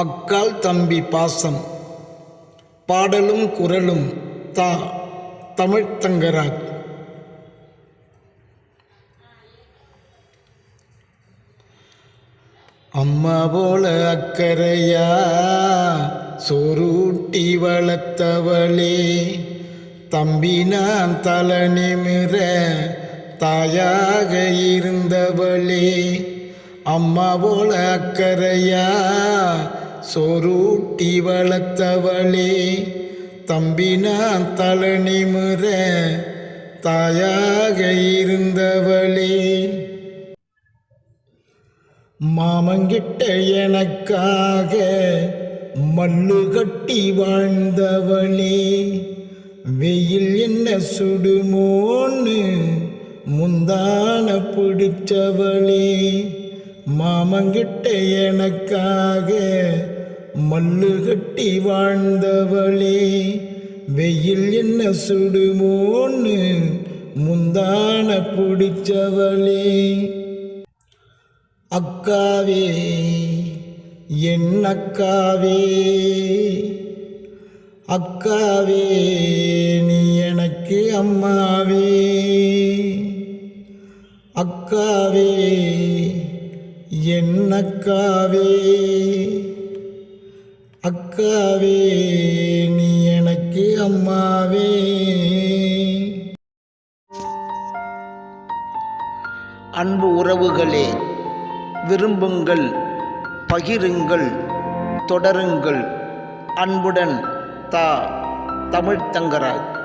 அக்கால் தம்பி பாசம். பாடலும் குரலும் தா தமிழ்த்தங்கராஜ் அம்மா போல அக்கறையா சோறூட்டி வளர்த்தவளே. தம்பி நான் தலை நிமிர தாயாக இருந்தவளே. அம்மா போல அக்கறையா சோரூட்டி வளர்த்தவளே தம்பி நான் தலை தாயாக இருந்தவளே. மாமங்கிட்ட எனக்காக மல்லு கட்டி வாழ்ந்தவளே வெயில் என்ன சுடுமோன்னு முந்தான பிடிச்சவளே. மாமங்கிட்ட எனக்காக மல்லு கட்டி வாழ்ந்தவளே வெயில் என்ன சுடுமோன்னு முந்தான பிடிச்சவளே. அக்காவே என் அக்காவே அக்காவே நீ எனக்கு அம்மாவே. அக்காவே என் அக்காவே. அக்காவே நீ எனக்கு அம்மாவே. அன்பு உறவுகளே விரும்புங்கள் பகிருங்கள் தொடருங்கள். அன்புடன் தா தமிழ்த்தங்கராஜ்